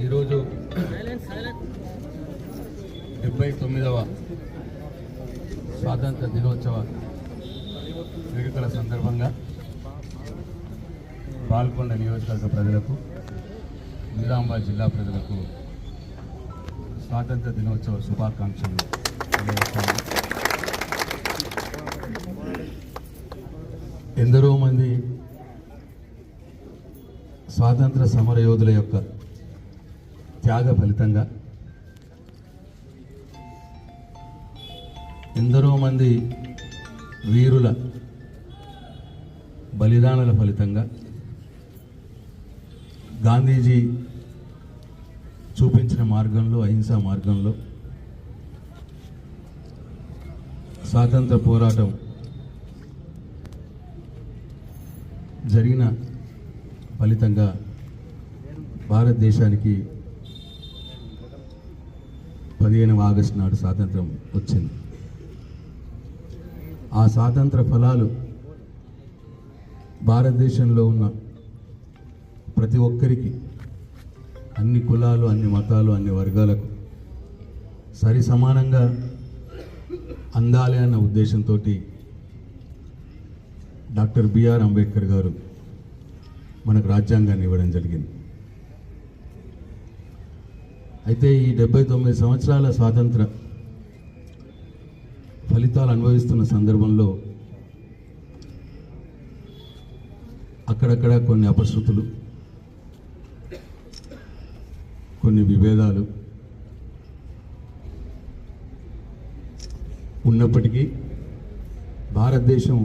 ఈరోజు డెబ్బై తొమ్మిదవ స్వాతంత్ర దినోత్సవ వేడుకల సందర్భంగా పాల్గొండ నియోజకవర్గ ప్రజలకు నిజామాబాద్ జిల్లా ప్రజలకు స్వాతంత్ర దినోత్సవ శుభాకాంక్షలు ఎందరో మంది స్వాతంత్ర సమరయోధుల యొక్క త్యాగ ఫలితంగా. ఎందరో మంది వీరుల బలిదానాల ఫలితంగా గాంధీజీ చూపించిన మార్గంలో అహింసా మార్గంలో స్వాతంత్ర పోరాటం జరిగిన ఫలితంగా భారతదేశానికి పదిహేనవ ఆగస్టు నాడు స్వాతంత్రం వచ్చింది. ఆ స్వాతంత్ర ఫలాలు భారతదేశంలో ఉన్న ప్రతి ఒక్కరికి అన్ని కులాలు అన్ని మతాలు అన్ని వర్గాలకు సరి సమానంగా అందాలి అన్న ఉద్దేశంతో డాక్టర్ బిఆర్ అంబేద్కర్ గారు మనకు రాజ్యాంగాన్ని ఇవ్వడం జరిగింది. అయితే ఈ డెబ్బై తొమ్మిది సంవత్సరాల స్వాతంత్ర ఫలితాలు అనుభవిస్తున్న సందర్భంలో అక్కడక్కడ కొన్ని అపశృతులు కొన్ని విభేదాలు ఉన్నప్పటికీ భారతదేశం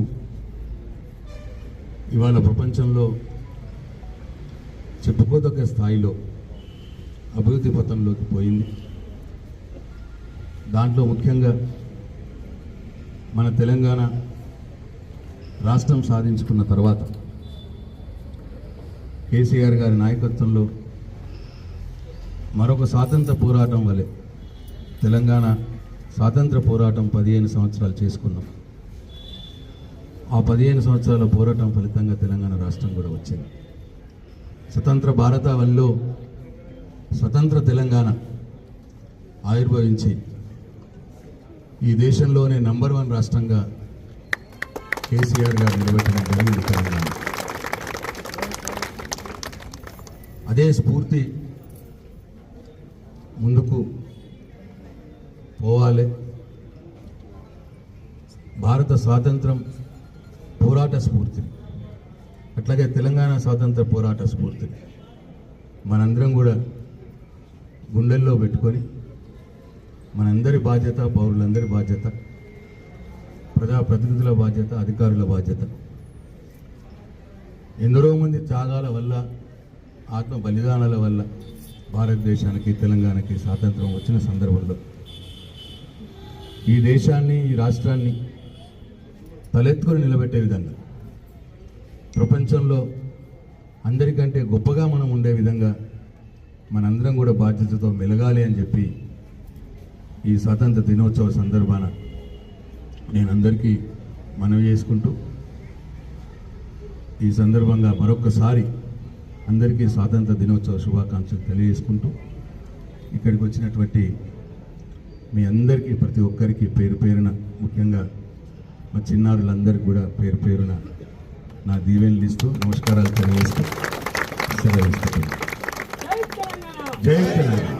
ఇవాళ ప్రపంచంలో చెప్పుకోదగ్గ స్థాయిలో అభివృద్ధి పథంలోకి పోయింది. దాంట్లో ముఖ్యంగా మన తెలంగాణ రాష్ట్రం సాధించుకున్న తర్వాత కేసీఆర్ గారి నాయకత్వంలో మరొక స్వాతంత్ర పోరాటం వలె తెలంగాణ స్వాతంత్ర పోరాటం పదిహేను సంవత్సరాలు చేసుకున్నాం. ఆ పదిహేను సంవత్సరాల పోరాటం ఫలితంగా తెలంగాణ రాష్ట్రం కూడా వచ్చింది. స్వతంత్ర భారతావనిలో స్వతంత్ర తెలంగాణ ఆవిర్భవించి ఈ దేశంలోనే నంబర్ వన్ రాష్ట్రంగా కేసీఆర్ గారు నిలబెట్టడం జరిగింది తెలంగాణ. అదే స్ఫూర్తి ముందుకు పోవాలి. భారత స్వాతంత్రం పోరాట స్ఫూర్తి. అట్లాగే తెలంగాణ స్వాతంత్ర పోరాట స్ఫూర్తి. మనందరం కూడా గుండెల్లో పెట్టుకొని మనందరి బాధ్యత పౌరులందరి బాధ్యత ప్రజాప్రతినిధుల బాధ్యత అధికారుల బాధ్యత. ఎందరో మంది త్యాగాల వల్ల ఆత్మ బలిదానాల వల్ల భారతదేశానికి తెలంగాణకి స్వాతంత్రం వచ్చిన సందర్భంలో ఈ దేశాన్ని ఈ రాష్ట్రాన్ని తలెత్తుకొని నిలబెట్టే విధంగా ప్రపంచంలో అందరికంటే గొప్పగా మనం ఉండే విధంగా మనందరం కూడా బాధ్యతతో మెలగాలి అని చెప్పి ఈ స్వాతంత్ర దినోత్సవ సందర్భాన నేను అందరికీ మనవి చేసుకుంటూ ఈ సందర్భంగా మరొక్కసారి అందరికీ స్వాతంత్ర దినోత్సవ శుభాకాంక్షలు తెలియజేసుకుంటూ ఇక్కడికి వచ్చినటువంటి మీ అందరికీ ప్రతి ఒక్కరికి పేరు పేరున ముఖ్యంగా మా చిన్నారులందరికీ కూడా పేరు పేరున నా దీవెనలు ఇస్తూ నమస్కారాలు తెలియజేస్తూ సెలవు ఇస్తున్నాను. జై తెలంగాణ జై తెలంగాణ